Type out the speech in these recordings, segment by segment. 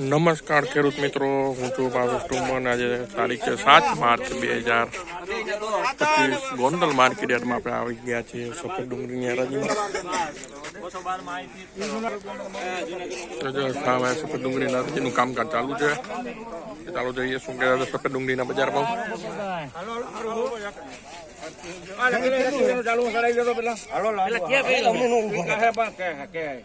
નમસ્કાર ખેડૂત મિત્રો, હું છું ભાવેશ ટુમન આજે તારીખ છે સાત માર્ચ બે હજાર પચીસ. ગોંડલ માર્કેટ યાર્ડમાં આપણે આવી ગયા છીએ સફેદ ડુંગળીની હરાજીમાં. સામે સફેદ ડુંગળીના હરાજીનું કામકાજ ચાલુ છે. ચાલુ જોઈએ શું કહેવાય સફેદ ડુંગળીના બજાર હે હે હે.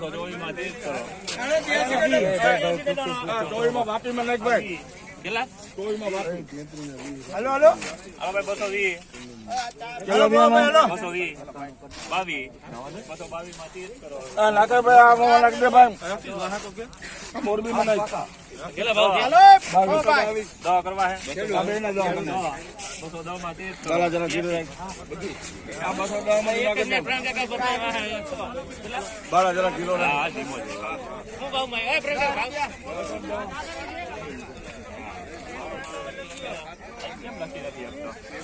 ચોવીસમાં હા, વાપી માં નાખ ભાઈ કેટલા ચોવીસમાં વાપી હાલો હાલો હાલો ભાઈ બસો વીસ ચાલો બસો વીસ. બાવીસ. બસો માં ત્રીસ કરો. મોરબી માં કેટલા ભાવ કરવા હે. બસો દસમાં ત્રીસ કરો. જરા જીરું આ બસો દસમાં. બારા જરા. હા છે. એ કાકા કેમ લખી નથી આપતો હાલો, હાલો, હાલો.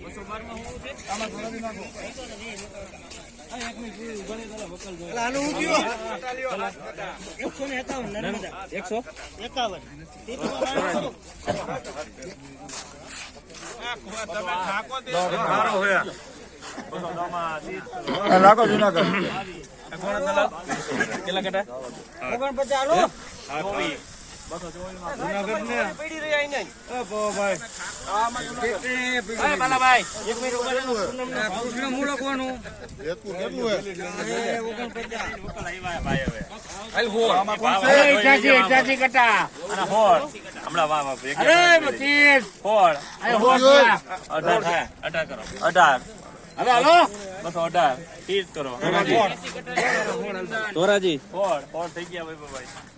બસો બારમાં ત્રીસ કરો એકસો બસો દસ માં ત્રીસ કરો જુનાગઢ. કેટલા કટા ચોવીસ બસો ચોવીસમાં બસો અઢાર. ત્રીસ કરો. ધોરાજી. ફોડ ફોડ થઈ ગયા ભાઈ ભાઈ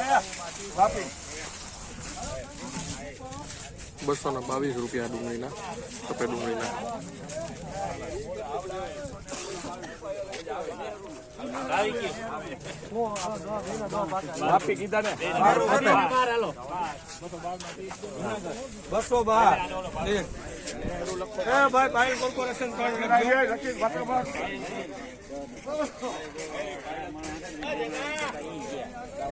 હે? વાપી. બસો ને બાવીસ રૂપિયા ડુંગળીના સફેદ ડુંગળીના વાપી કીધા ને. બસો બાર. ભાઈ ભાઈ કોર્પોરેશન કાર્ડ